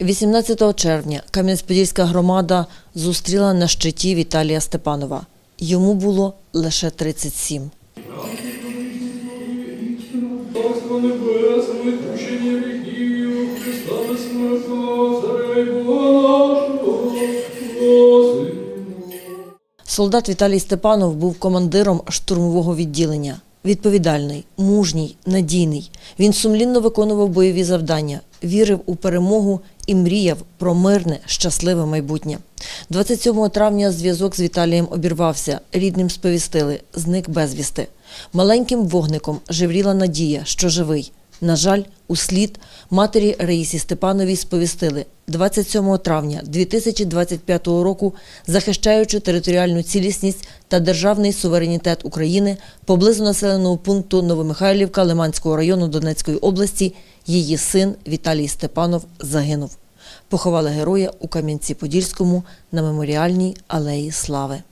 18 червня Кам'янець-Подільська громада зустріла на щиті Віталія Степанова. Йому було лише 37. Царство небесне, відпущення гріхів, Христа безсмертного, Царя і Бога нашого, Господи. Солдат Віталій Степанов був командиром штурмового відділення. Відповідальний, мужній, надійний. Він сумлінно виконував бойові завдання, вірив у перемогу і мріяв про мирне, щасливе майбутнє. 27 травня зв'язок з Віталієм обірвався. Рідним сповістили, зник безвісти. Маленьким вогником жевріла надія, що живий. На жаль, у слід матері Раїсі Степановій сповістили 27 травня 2025 року, захищаючи територіальну цілісність та державний суверенітет України поблизу населеного пункту Новомихайлівка Лиманського району Донецької області, її син Віталій Степанов загинув. Поховали героя у Кам'янці-Подільському на меморіальній алеї Слави.